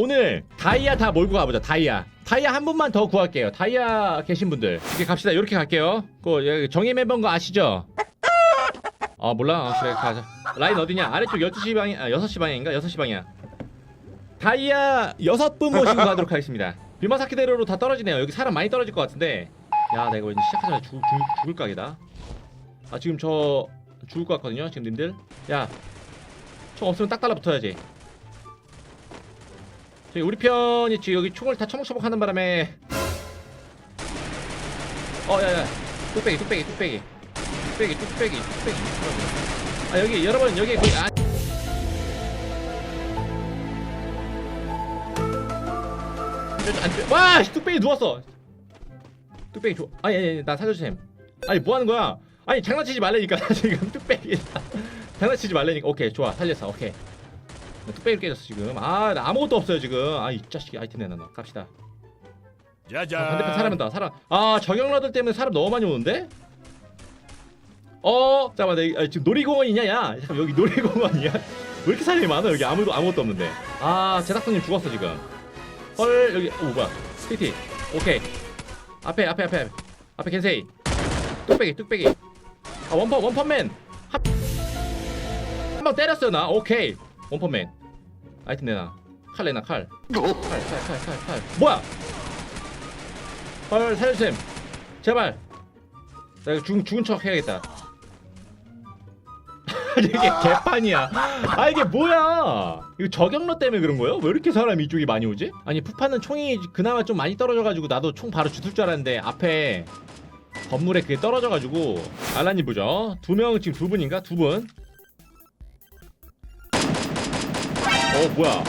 오늘 다이아 다 몰고 가보자 다이아. 다이아 한 분만 더 구할게요. 다이아 계신 분들. 이렇게 갑시다. 이렇게 갈게요. 그 정의 멤버인 거 아시죠? 아 몰라. 아, 그래 가자. 라인 어디냐? 아래쪽 12시 방이 아 6시 방향인가? 6시 방향. 다이아 여섯 분 모시고 가도록 하겠습니다. 비마사키 대로로 다 떨어지네요. 여기 사람 많이 떨어질 것 같은데. 야 내가 왠지 시작하자마자 죽, 죽, 죽을 각이다. 아 지금 저 죽을 것 같거든요 지금 님들. 야 총 없으면 딱 달라붙어야지 저기 우리 편이 지금 여기 총을 다 처먹처먹 하는 바람에. 어 야야. 뚝배기 뚝배기 뚝배기. 뚝배기 뚝배기 뚝배기. 아 여기 여러분 여기 그 아... 와 씨, 뚝배기 누웠어. 뚝배기 줘 아니 아니 아니, 나 살려주셈 아니 뭐 하는 거야? 아니 장난치지 말라니까 나 지금 뚝배기. 장난치지 말라니까. 오케이 좋아. 살렸어. 오케이. 나 뚝배기를 깨졌어 지금. 아 나 아무것도 없어요 지금. 아 이 자식이 아이템 내놔 너 갑시다. 아, 반대편 사람이다 사람. 아 저격러들 때문에 사람 너무 많이 오는데? 어 잠깐만 나 이- 아, 지금 놀이공원이냐 야? 잠깐 여기 놀이공원이야? 왜 이렇게 사람이 많아? 여기 아무도 아무것도 없는데. 아 제작사님 죽었어 지금. 헐 여기 오 뭐야. TT 오케이. 앞에 앞에 앞에. 앞에 겐세이. 뚝배기 뚝배기. 아 원펀 원펀맨. 한방 때렸어요 나. 오케이 원펀맨. 아이템 내놔. 칼 내놔 칼. 칼 칼 칼 칼칼. 뭐야? 헐 살려주셈. 제발. 나 이거 죽은, 죽은 척 해야겠다. 이게 개판이야. 아 이게 뭐야? 이거 저격러 때문에 그런 거예요? 왜 이렇게 사람이 이쪽이 많이 오지? 아니 푸파는 총이 그나마 좀 많이 떨어져가지고 나도 총 바로 주술 줄 알았는데 앞에 건물에 그게 떨어져가지고. 알라님 보죠? 두 명 지금 두 분인가? 두 분? 어 뭐야?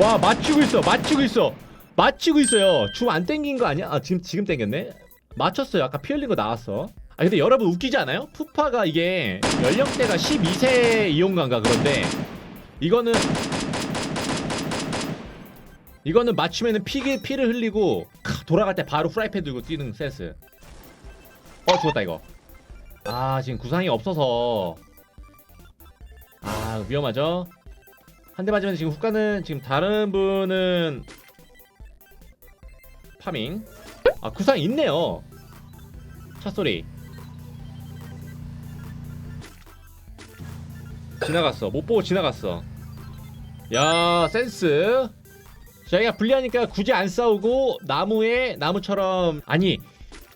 와 맞추고 있어 맞추고 있어. 맞추고 있어요. 줌 안 땡긴 거 아니야? 아 지금 지금 땡겼네? 맞췄어요. 아까 피 흘린 거 나왔어. 아 근데 여러분 웃기지 않아요? 푸파가 이게 연령대가 12세 이용가인가 그런데 이거는 이거는 맞추면은 피, 피를 흘리고 카, 돌아갈 때 바로 프라이팬 들고 뛰는 센스. 어 죽었다 이거. 아 지금 구상이 없어서. 아 위험하죠 한 대 맞으면 지금 훅가는 지금 다른 분은 파밍. 아 구상이 있네요. 차 소리. 지나갔어. 못 보고 지나갔어. 야 센스. 저희가 불리하니까 굳이 안 싸우고 나무에 나무처럼. 아니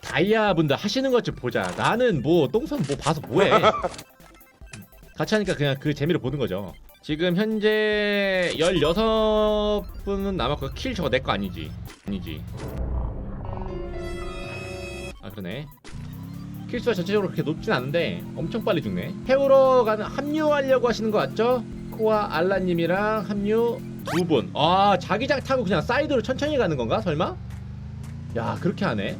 다이아 분들 하시는 것 좀 보자. 나는 뭐 똥손 뭐 봐서 뭐해. 같이 하니까 그냥 그 재미로 보는 거죠 지금 현재 16분은 남았고 킬 저거 내 거 아니지? 아니지. 아 그러네. 킬수가 전체적으로 그렇게 높진 않은데 엄청 빨리 죽네. 태우러 가는 합류하려고 하시는 거 같죠? 코아 알라님이랑 합류 두분아 자기장 타고 그냥 사이드로 천천히 가는 건가 설마? 야 그렇게 하네.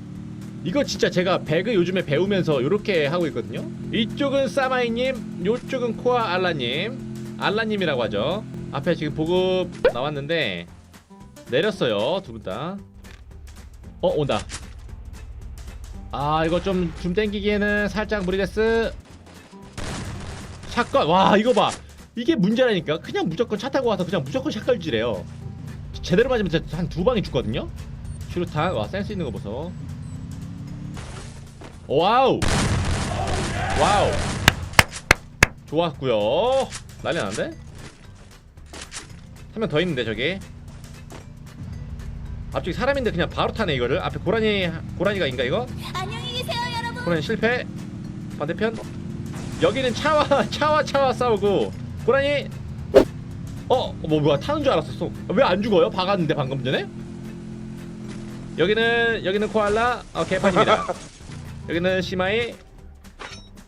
이거 진짜 제가 배그 요즘에 배우면서 이렇게 하고 있거든요. 이쪽은 사마이님 이쪽은 코아 알라님 알라님이라고 하죠. 앞에 지금 보급 나왔는데 내렸어요 두 분 다. 어 온다. 아 이거 좀좀 땡기기에는 살짝 무리됐스. 샷건. 와 이거 봐. 이게 문제라니까. 그냥 무조건 차 타고 와서 그냥 무조건 샷걸지래요. 제대로 맞으면 한 두 방이 죽거든요? 슈루탄. 와 센스 있는 거 보소. 와우! 와우! 좋았고요 난리 나는데? 한 명 더 있는데 저기. 앞쪽에 사람인데 그냥 바로 타네 이거를. 앞에 고라니 고라니가 인가 이거? 안녕히 계세요, 여러분. 고라니 실패. 반대편. 여기는 차와 차와 차와 싸우고. 고라니. 어 뭐 뭐야. 타는 줄 알았었어. 왜 안 죽어요? 박았는데 방금 전에? 여기는 여기는 코알라. 어 개판입니다. 여기는 시마이.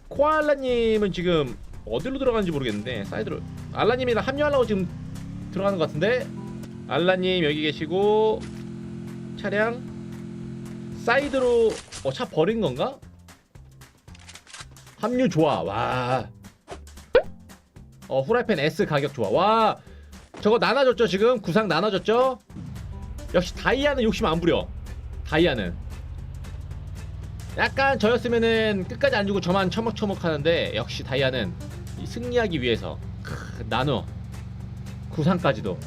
코알라님은 지금 어디로 들어가는지 모르겠는데 사이드로 알라님이랑 합류하려고 지금 들어가는 것 같은데 알라님 여기 계시고 차량 사이드로 어 차 버린 건가? 합류 좋아 와. 어 후라이팬 S 가격 좋아 와. 저거 나눠줬죠 지금 구상 나눠줬죠? 역시 다이아는 욕심 안 부려. 다이아는 약간 저였으면은 끝까지 안 주고 저만 처먹처먹 하는데 역시 다이아는 이 승리하기 위해서 크, 나눠 구상까지도.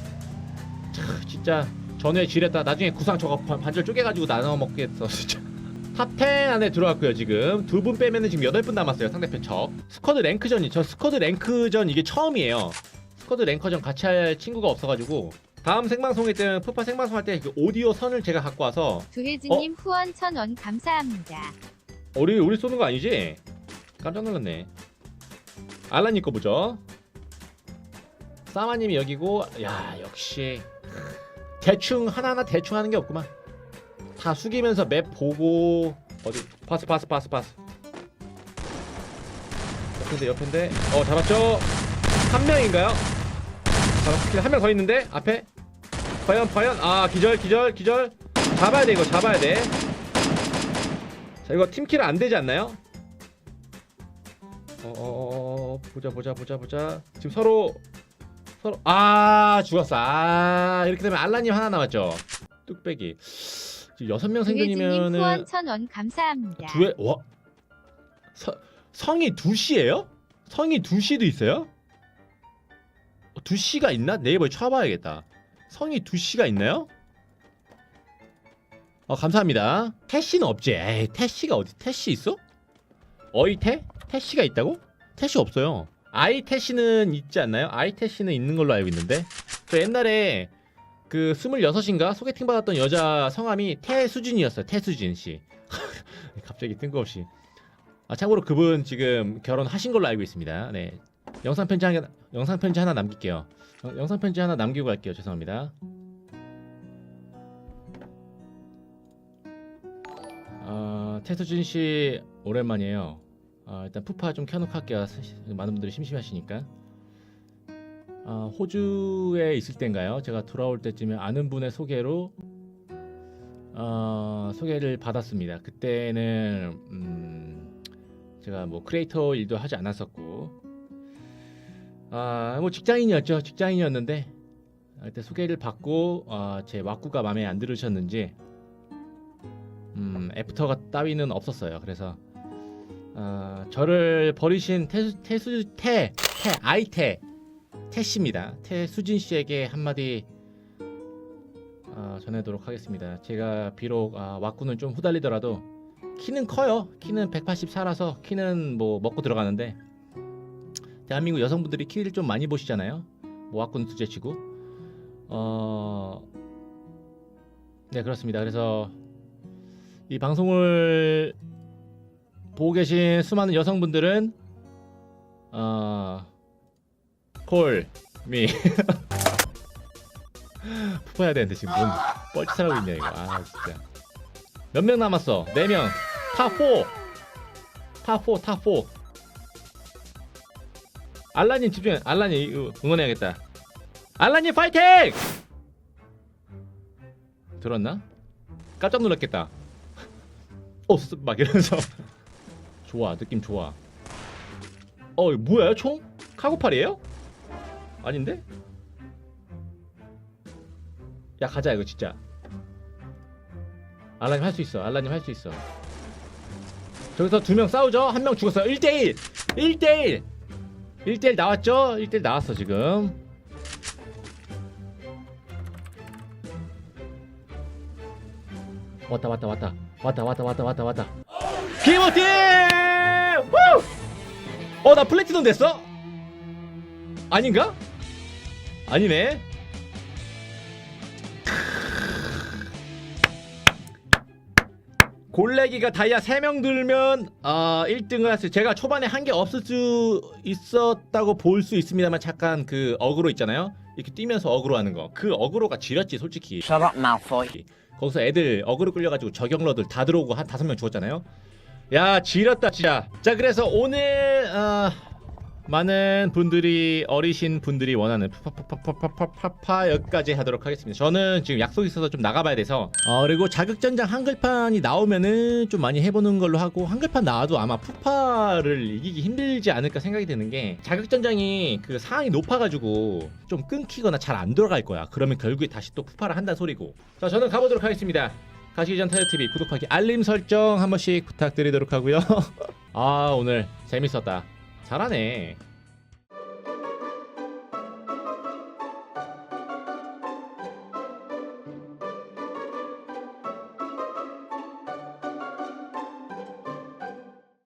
참, 진짜 전에 지렸다. 나중에 구상 저거 반- 반절 쪼개가지고 나눠 먹겠어 진짜. 탑10 안에 들어왔고요 지금. 두 분 빼면은 지금 8분 남았어요 상대편 적 스쿼드 랭크전이 저 스쿼드 랭크전 이게 처음이에요. 스쿼드 랭커전 같이 할 친구가 없어가지고. 다음 생방송일 때는 푸파 생방송 할 때 그 오디오 선을 제가 갖고 와서. 두혜진님 후원 천 원 감사합니다. 우리 우리 쏘는 거 아니지? 깜짝 놀랐네. 알라님 거 보죠. 사마님이 여기고 야 역시 대충 하나하나 대충 하는 게 없구만. 다 숙이면서 맵 보고 어디 파스 파스 파스 파스. 옆인데 옆인데 어 잡았죠? 한 명인가요? 잡았 한명 더 있는데 앞에 과연 과연 아 기절 기절 기절 잡아야 돼 이거 잡아야 돼. 자 이거 팀킬 안 되지 않나요? 어, 어, 어 보자 보자 보자 보자 지금 서로 서로 아 죽었어 아 이렇게 되면 알라님 하나 남았죠 뚝배기 지금 여섯 명 생존이면은 후원 천 원 감사합니다. 두에 와 서, 성이 두 시예요? 성이 두 시도 있어요? 어, 두 시가 있나? 네이버에 쳐봐야겠다. 성이 두 시가 있나요? 어 감사합니다. 태씨는 없지. 에이 태씨가 어디? 태씨 있어? 어이 태? 태씨가 있다고? 태씨 없어요. 아이태씨는 있지 않나요? 아이태씨는 있는 걸로 알고 있는데 저 옛날에 그 26인가 소개팅 받았던 여자 성함이 태수진이었어요. 태수진 씨. 갑자기 뜬금없이. 아 참고로 그분 지금 결혼하신 걸로 알고 있습니다. 네. 영상 편지 하나 영상 편지 하나 남길게요. 영- 영상 편지 하나 남기고 갈게요. 죄송합니다. 아 태수진 씨 오랜만이에요. 아, 일단 푸파 좀 켜놓고 할게요. 많은 분들이 심심하시니까. 아, 호주에 있을 때인가요? 제가 돌아올 때쯤에 아는 분의 소개로 어, 소개를 받았습니다. 그때는 음, 제가 뭐 크리에이터 일도 하지 않았었고, 아, 뭐 직장인이었죠. 직장인이었는데 아, 그때 소개를 받고 아, 제 왁구가 마음에 안 들으셨는지 음, 애프터가 따위는 없었어요. 그래서 아, 저를 버리신 태수 태수 태, 태 아이태 태씨입니다. 태수진 씨에게 한마디 아, 전해도록 하겠습니다. 제가 비록 아, 왁구는 좀 후달리더라도 키는 커요. 키는 184라서 키는 뭐 먹고 들어가는데 대한민국 여성분들이 키를 좀 많이 보시잖아요. 뭐 왁구는 둘째치고 어, 네 그렇습니다. 그래서 이 방송을 보고 계신 수많은 여성분들은 어, 콜미. 푸파해야 되는데 지금 뭔 뻘짓하고 있냐 이거. 아 진짜. 몇 명 남았어? 4명. 타4 타4 타4 알라님 집중해 알라님 응원해야겠다. 알라님 파이팅! 들었나? 깜짝 놀랐겠다. 어, 쓰- 막 이러면서 좋아 느낌 좋아. 어 뭐야 총? 카고팔이에요? 아닌데? 야 가자 이거 진짜. 알라님 할 수 있어 알라님 할 수 있어. 저기서 두 명 싸우죠? 한 명 죽었어요. 1대1 1대1 1대1 나왔죠? 1대1 나왔어 지금. 왔다 왔다 왔다. 왔다 왔다 왔다 왔다 왔다. 김호팀 어 나 플래티넘 됐어? 아닌가? 아니네 골래기가 다이아 3명 들면 어, 1등을 할수 제가 초반에 한 게 없을 수 있었다고 볼 수 있습니다만 잠깐 그 어그로 있잖아요 이렇게 뛰면서 어그로 하는 거 그 어그로가 지렸지 솔직히. 거기서 애들 어그로 끌려가지고 저격러들 다 들어오고 한 다섯 명 죽었잖아요 야 지렸다 진짜 자 그래서 오늘 어, 많은 분들이 어리신 분들이 원하는 파파파파파파파 여기까지 하도록 하겠습니다. 저는 지금 약속이 있어서 좀 나가봐야 돼서 어, 그리고 자극전장 한글판이 나오면은 좀 많이 해보는 걸로 하고 한글판 나와도 아마 푸파를 이기기 힘들지 않을까 생각이 드는 게 자극전장이 그 상황이 높아가지고 좀 끊기거나 잘 안 돌아갈 거야. 그러면 결국에 다시 또 푸파를 한다는 소리고. 자 저는 가보도록 하겠습니다. 가시기 전 타이어TV 구독하기 알림 설정 한 번씩 부탁드리도록 하고요. 아 오늘 재밌었다. 잘하네.